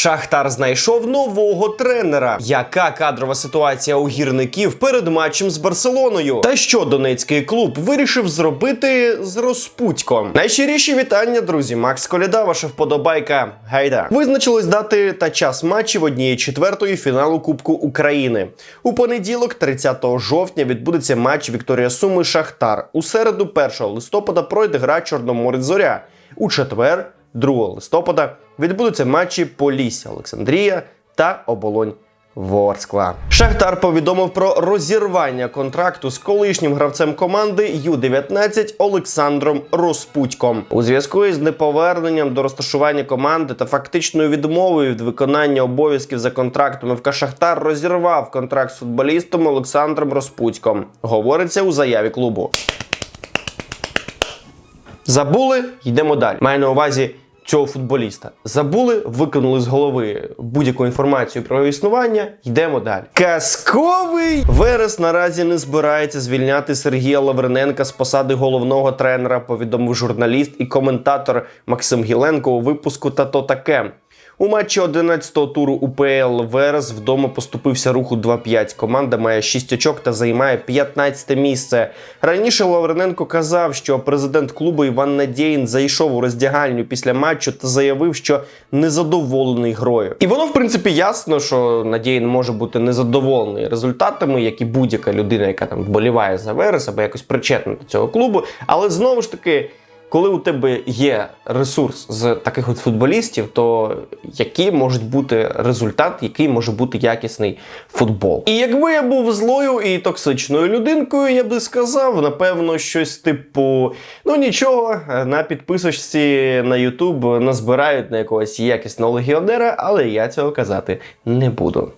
Шахтар знайшов нового тренера. Яка кадрова ситуація у гірників перед матчем з Барселоною? Та що донецький клуб вирішив зробити з розпутьком? Найщиріші вітання, друзі. Макс Коляда, ваша вподобайка. Гайда. Визначилось дати та час матчів однієї четвертої фіналу Кубку України. У понеділок, 30 жовтня, відбудеться матч Вікторія Суми Шахтар. У середу, 1 листопада, пройде гра Чорноморець Зоря. У четвер, 2 листопада, відбудуться матчі Полісся Олександрія та Оболонь. Ворскла Шахтар повідомив про розірвання контракту з колишнім гравцем команди Ю-19 Олександром Розпутьком у зв'язку із неповерненням до розташування команди та фактичною відмовою від виконання обов'язків за контрактом ФК Шахтар розірвав контракт з футболістом Олександром Розпутьком. Говориться у заяві клубу. Забули, йдемо далі. Маю на увазі цього футболіста. Забули, викинули з голови будь-яку інформацію про існування. Йдемо далі. Казковий Верес наразі не збирається звільняти Сергія Лаврененка з посади головного тренера. Повідомив журналіст і коментатор Максим Гіленко у випуску та то таке. У матчі 11-го туру УПЛ Верес вдома поступився руху 2-5. Команда має 6 очок та займає 15 місце. Раніше Лаврененко казав, що президент клубу Іван Надєїн зайшов у роздягальню після матчу та заявив, що незадоволений грою. І воно, в принципі, ясно, що Надєїн може бути незадоволений результатами, як і будь-яка людина, яка там вболіває за Верес або якось причетна до цього клубу. Але знову ж таки. Коли у тебе є ресурс з таких от футболістів, то який може бути результат, який може бути якісний футбол? І якби я був злою і токсичною людинкою, я би сказав, напевно, щось типу: ну нічого, на підписочці на YouTube назбирають на якогось якісного легіонера, але я цього казати не буду.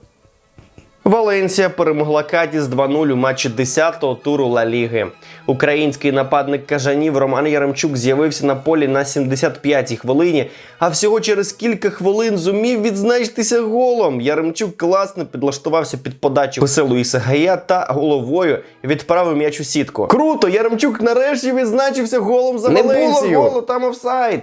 Валенсія перемогла Кадіс 2-0 у матчі 10-го туру Ла Ліги. Український нападник кажанів Роман Яремчук з'явився на полі на 75-й хвилині, а всього через кілька хвилин зумів відзначитися голом. Яремчук класно підлаштувався під подачу веселу Ісагая та головою відправив м'яч у сітку. Круто! Яремчук нарешті відзначився голом за Не Валенсію. було голу, там офсайд.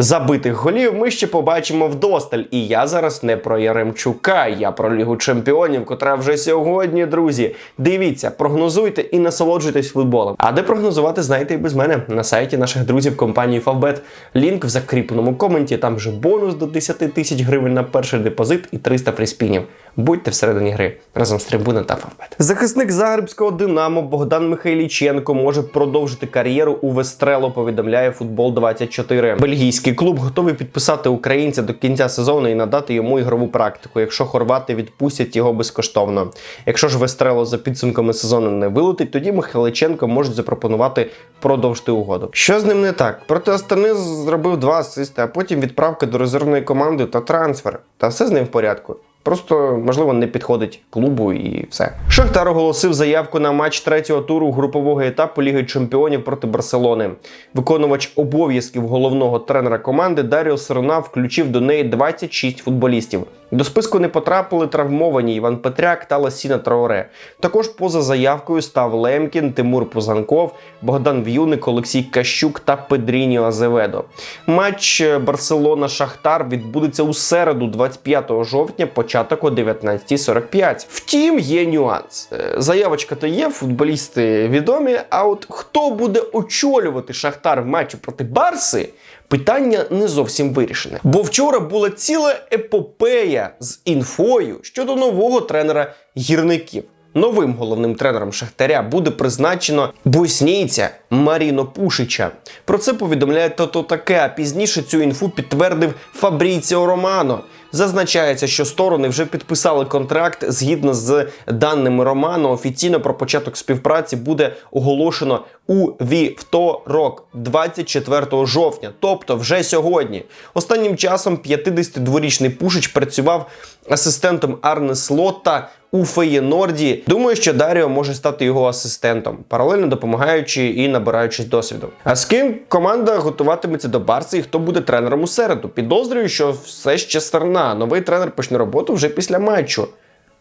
Забитих голів ми ще побачимо вдосталь. І я зараз не про Яремчука, я про Лігу Чемпіонів, котра вже сьогодні, друзі. Дивіться, прогнозуйте і насолоджуйтесь футболом. А де прогнозувати, знаєте і без мене на сайті наших друзів компанії Favbet. Лінк в закріпленому коменті. Там вже бонус до 10 тисяч гривень на перший депозит і 300 приспінів. Будьте всередині гри разом з трибуна та Favbet. Захисник Загребського Динамо Богдан Михайліченко може продовжити кар'єру у Вестрело. Повідомляє футбол 24 Бельгійський клуб готовий підписати українця до кінця сезону і надати йому ігрову практику, якщо хорвати відпустять його безкоштовно. Якщо ж Вестрело за підсумками сезону не вилетить, тоді Михайличенко можуть запропонувати продовжити угоду. Що з ним не так? Проти Астани зробив два асисти, а потім відправка до резервної команди та трансфер. Та все з ним в порядку. Просто можливо не підходить клубу і все. Шахтар оголосив заявку на матч третього туру групового етапу Ліги Чемпіонів проти Барселони. Виконувач обов'язків головного тренера команди Даріо Сарона включив до неї 26 футболістів. До списку не потрапили травмовані Іван Петряк та Ласіна Траоре. Також поза заявкою став Лемкін, Тимур Пузанков, Богдан В'юник, Олексій Кащук та Педрініо Азеведо. Матч Барселона Шахтар відбудеться у середу, 25 жовтня, початок о 19.45. Втім, є нюанс. Е, Заявочка то є, футболісти відомі. А от хто буде очолювати Шахтар в матчі проти Барси? Питання не зовсім вирішене. Бо вчора була ціла епопея з інфою щодо нового тренера гірників. Новим головним тренером Шахтаря буде призначено боснійця Маріно Пушича. Про це повідомляє Тото таке. А пізніше цю інфу підтвердив Фабріціо Романо. Зазначається, що сторони вже підписали контракт. Згідно з даними Романо, офіційно про початок співпраці буде оголошено у вівторок, 24 жовтня, тобто вже сьогодні. Останнім часом 52-річний Пушич працював асистентом Арне Слота у Феєнорді. Думаю, що Даріо може стати його асистентом, паралельно допомагаючи і набираючись досвіду. А з ким команда готуватиметься до Барси і хто буде тренером у середу? Підозрюю, що все ще сторона. Новий тренер почне роботу вже після матчу.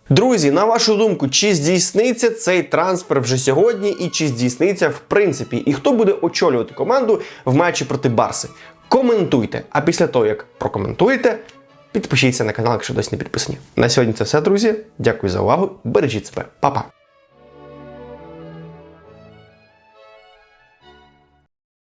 Друзі, на вашу думку, чи здійсниться цей трансфер вже сьогодні, і чи здійсниться в принципі, і хто буде очолювати команду в матчі проти Барси? коментуйте. А після того, як прокоментуєте, підпишіться на канал, якщо досі не підписані. На сьогодні це все, друзі. Дякую за увагу. Бережіть себе, Па-па!